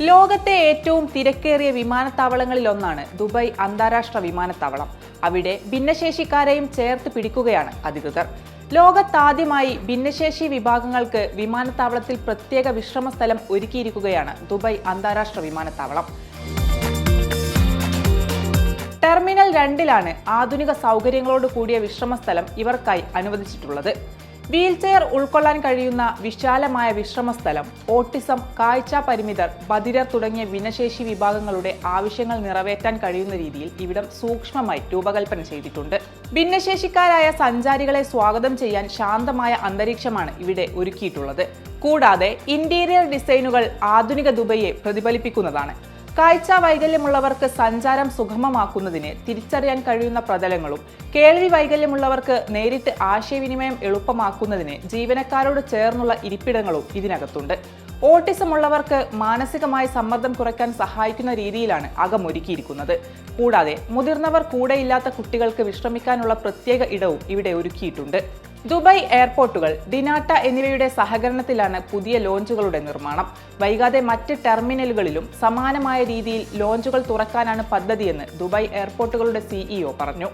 ലോകത്തെ ഏറ്റവും തിരക്കേറിയ വിമാനത്താവളങ്ങളിൽ ഒന്നാണ് ദുബായ് അന്താരാഷ്ട്ര വിമാനത്താവളം. അവിടെ ഭിന്നശേഷിക്കാരെയും ചേർത്ത് പിടിക്കുകയാണ് അധികൃതർ. ലോകത്താദ്യമായി ഭിന്നശേഷി വിഭാഗങ്ങൾക്ക് വിമാനത്താവളത്തിൽ പ്രത്യേക വിശ്രമ സ്ഥലം ഒരുക്കിയിരിക്കുകയാണ് ദുബായ് അന്താരാഷ്ട്ര വിമാനത്താവളം. ടെർമിനൽ രണ്ടിലാണ് ആധുനിക സൗകര്യങ്ങളോട് കൂടിയ വിശ്രമസ്ഥലം ഇവർക്കായി അനുവദിച്ചിട്ടുള്ളത്. വീൽചെയർ ഉൾക്കൊള്ളാൻ കഴിയുന്ന വിശാലമായ വിശ്രമസ്ഥലം ഓട്ടിസം കാഴ്ച പരിമിതർ ബധിരർ തുടങ്ങിയ ഭിന്നശേഷി വിഭാഗങ്ങളുടെ ആവശ്യങ്ങൾ നിറവേറ്റാൻ കഴിയുന്ന രീതിയിൽ ഇവിടം സൂക്ഷ്മമായി രൂപകൽപ്പന ചെയ്തിട്ടുണ്ട്. ഭിന്നശേഷിക്കാരായ സഞ്ചാരികളെ സ്വാഗതം ചെയ്യാൻ ശാന്തമായ അന്തരീക്ഷമാണ് ഇവിടെ ഒരുക്കിയിട്ടുള്ളത്. കൂടാതെ ഇന്റീരിയർ ഡിസൈനുകൾ ആധുനിക ദുബൈയെ പ്രതിഫലിപ്പിക്കുന്നതാണ്. കാഴ്ച വൈകല്യമുള്ളവർക്ക് സഞ്ചാരം സുഗമമാക്കുന്നതിന് തിരിച്ചറിയാൻ കഴിയുന്ന പ്രതലങ്ങളും കേൾവി വൈകല്യമുള്ളവർക്ക് നേരിട്ട് ആശയവിനിമയം എളുപ്പമാക്കുന്നതിന് ജീവനക്കാരോട് ചേർന്നുള്ള ഇരിപ്പിടങ്ങളും ഇതിനകത്തുണ്ട്. ഓട്ടിസം ഉള്ളവർക്ക് മാനസികമായ സമ്മർദ്ദം കുറയ്ക്കാൻ സഹായിക്കുന്ന രീതിയിലാണ് അകമൊരുക്കിയിരിക്കുന്നത്. കൂടാതെ മുതിർന്നവർ കൂടെയില്ലാത്ത കുട്ടികൾക്ക് വിശ്രമിക്കാനുള്ള പ്രത്യേക ഇടവും ഇവിടെ ഒരുക്കിയിട്ടുണ്ട്. ദുബായ് എയർപോർട്ടുകൾ ഡിനാട്ട എന്നിവയുടെ സഹകരണത്തിലാണ് പുതിയ ലോഞ്ചുകളുടെ നിർമ്മാണം. വൈകാതെ മറ്റ് ടെർമിനലുകളിലും സമാനമായ രീതിയിൽ ലോഞ്ചുകൾ തുറക്കാനാണ് പദ്ധതിയെന്ന് ദുബായ് എയർപോർട്ടുകളുടെ സിഇഒ പറഞ്ഞു.